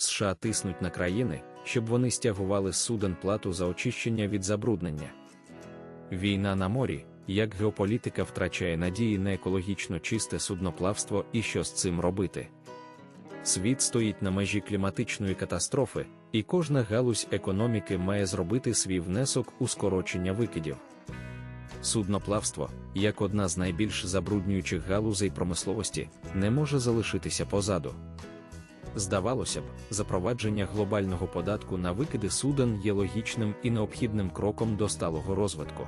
США тиснуть на країни, щоб вони стягували суден плату за очищення від забруднення. Війна на морі, як геополітика втрачає надії на екологічно чисте судноплавство і що з цим робити. Світ стоїть на межі кліматичної катастрофи, і кожна галузь економіки має зробити свій внесок у скорочення викидів. Судноплавство, як одна з найбільш забруднюючих галузей промисловості, не може залишитися позаду. Здавалося б, запровадження глобального податку на викиди суден є логічним і необхідним кроком до сталого розвитку.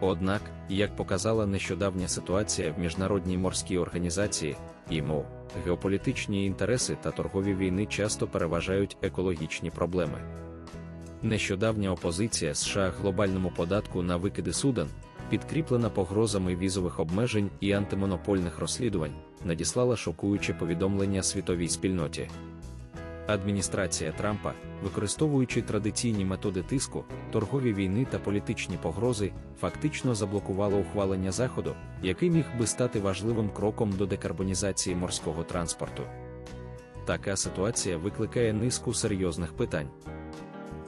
Однак, як показала нещодавня ситуація в міжнародній морській організації, ІМО, геополітичні інтереси та торгові війни часто переважають екологічні проблеми. Нещодавня опозиція США глобальному податку на викиди суден, підкріплена погрозами візових обмежень і антимонопольних розслідувань, надіслала шокуюче повідомлення світовій спільноті. Адміністрація Трампа, використовуючи традиційні методи тиску, торгові війни та політичні погрози, фактично заблокувала ухвалення заходу, який міг би стати важливим кроком до декарбонізації морського транспорту. Така ситуація викликає низку серйозних питань.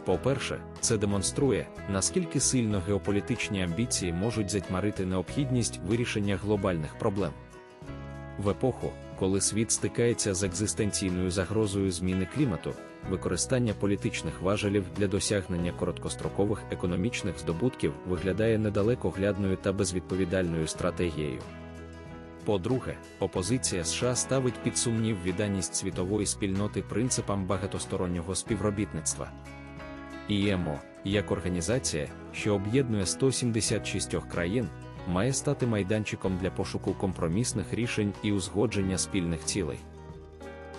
По-перше, це демонструє, наскільки сильно геополітичні амбіції можуть затьмарити необхідність вирішення глобальних проблем. В епоху, коли світ стикається з екзистенційною загрозою зміни клімату, використання політичних важелів для досягнення короткострокових економічних здобутків виглядає недалекоглядною та безвідповідальною стратегією. По-друге, опозиція США ставить під сумнів відданість світової спільноти принципам багатостороннього співробітництва. ІМО, як організація, що об'єднує 176 країн, має стати майданчиком для пошуку компромісних рішень і узгодження спільних цілей.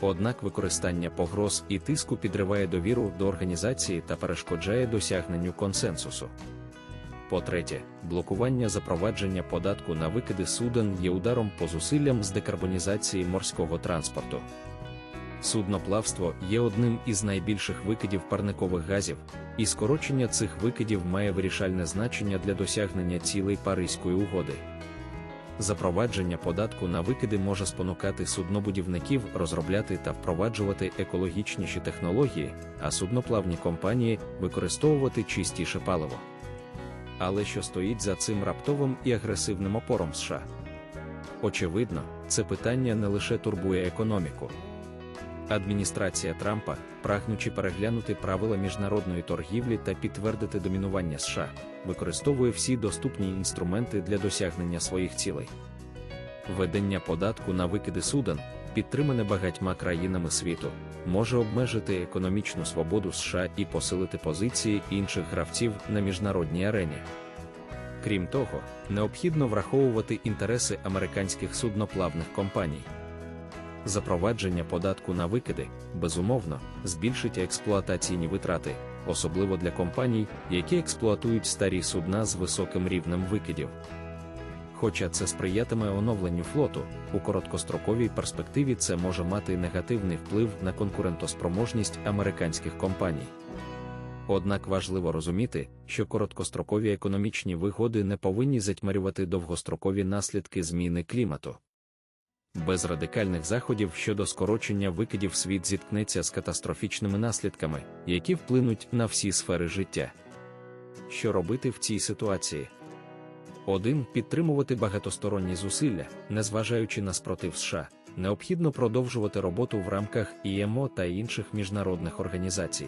Однак використання погроз і тиску підриває довіру до організації та перешкоджає досягненню консенсусу. По-третє, блокування запровадження податку на викиди суден є ударом по зусиллям з декарбонізації морського транспорту. Судноплавство є одним із найбільших викидів парникових газів, і скорочення цих викидів має вирішальне значення для досягнення цілей Паризької угоди. Запровадження податку на викиди може спонукати суднобудівників розробляти та впроваджувати екологічніші технології, а судноплавні компанії використовувати чистіше паливо. Але що стоїть за цим раптовим і агресивним опором США? Очевидно, це питання не лише турбує економіку. Адміністрація Трампа, прагнучи переглянути правила міжнародної торгівлі та підтвердити домінування США, використовує всі доступні інструменти для досягнення своїх цілей. Введення податку на викиди суден, підтримане багатьма країнами світу, може обмежити економічну свободу США і посилити позиції інших гравців на міжнародній арені. Крім того, необхідно враховувати інтереси американських судноплавних компаній. Запровадження податку на викиди, безумовно, збільшить експлуатаційні витрати, особливо для компаній, які експлуатують старі судна з високим рівнем викидів. Хоча це сприятиме оновленню флоту, у короткостроковій перспективі це може мати негативний вплив на конкурентоспроможність американських компаній. Однак важливо розуміти, що короткострокові економічні вигоди не повинні затьмарювати довгострокові наслідки зміни клімату. Без радикальних заходів щодо скорочення викидів світ зіткнеться з катастрофічними наслідками, які вплинуть на всі сфери життя. Що робити в цій ситуації? 1. Підтримувати багатосторонні зусилля, незважаючи на спротив США, необхідно продовжувати роботу в рамках ІМО та інших міжнародних організацій.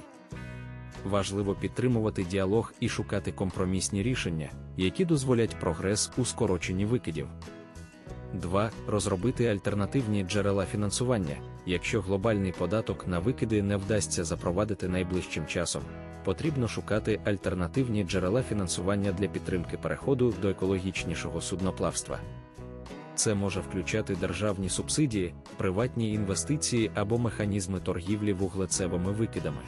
Важливо підтримувати діалог і шукати компромісні рішення, які дозволять прогрес у скороченні викидів. 2. Розробити альтернативні джерела фінансування, якщо глобальний податок на викиди не вдасться запровадити найближчим часом. Потрібно шукати альтернативні джерела фінансування для підтримки переходу до екологічнішого судноплавства. Це може включати державні субсидії, приватні інвестиції або механізми торгівлі вуглецевими викидами.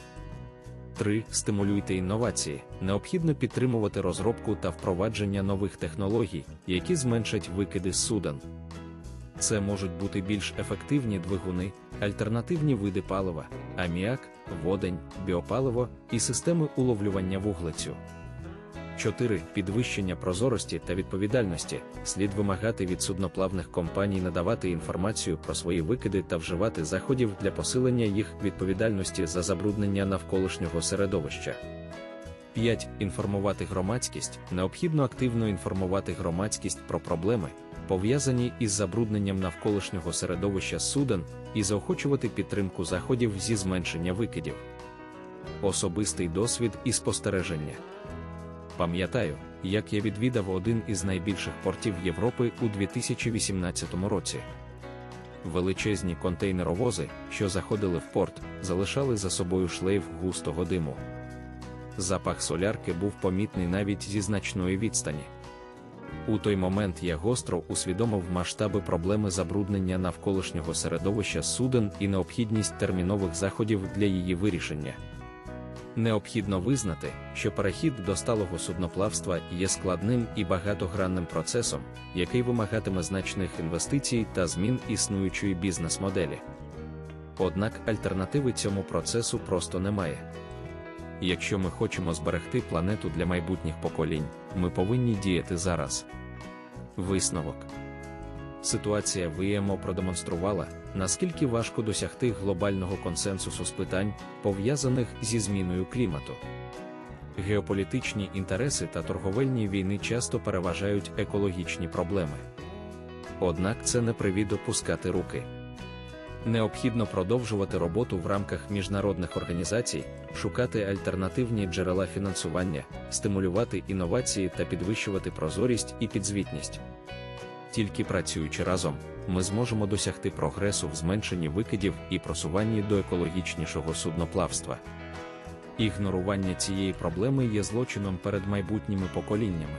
3. Стимулюйте інновації. Необхідно підтримувати розробку та впровадження нових технологій, які зменшать викиди суден. Це можуть бути більш ефективні двигуни, альтернативні види палива, аміак, водень, біопаливо і системи уловлювання вуглецю. 4. Підвищення прозорості та відповідальності слід вимагати від судноплавних компаній надавати інформацію про свої викиди та вживати заходів для посилення їх відповідальності за забруднення навколишнього середовища. 5. Інформувати громадськість. Необхідно активно інформувати громадськість про проблеми, пов'язані із забрудненням навколишнього середовища суден, і заохочувати підтримку заходів зі зменшення викидів. Особистий досвід і спостереження. Пам'ятаю, як я відвідав один із найбільших портів Європи у 2018 році. Величезні контейнеровози, що заходили в порт, залишали за собою шлейф густого диму. Запах солярки був помітний навіть зі значної відстані. У той момент я гостро усвідомив масштаби проблеми забруднення навколишнього середовища суден і необхідність термінових заходів для її вирішення. Необхідно визнати, що перехід до сталого судноплавства є складним і багатогранним процесом, який вимагатиме значних інвестицій та змін існуючої бізнес-моделі. Однак альтернативи цьому процесу просто немає. Якщо ми хочемо зберегти планету для майбутніх поколінь, ми повинні діяти зараз. Висновок Ситуація в ІМО продемонструвала, наскільки важко досягти глобального консенсусу з питань, пов'язаних зі зміною клімату. Геополітичні інтереси та торговельні війни часто переважають екологічні проблеми. Однак це не привід опускати руки. Необхідно продовжувати роботу в рамках міжнародних організацій, шукати альтернативні джерела фінансування, стимулювати інновації та підвищувати прозорість і підзвітність. Тільки працюючи разом, ми зможемо досягти прогресу в зменшенні викидів і просуванні до екологічнішого судноплавства. Ігнорування цієї проблеми є злочином перед майбутніми поколіннями.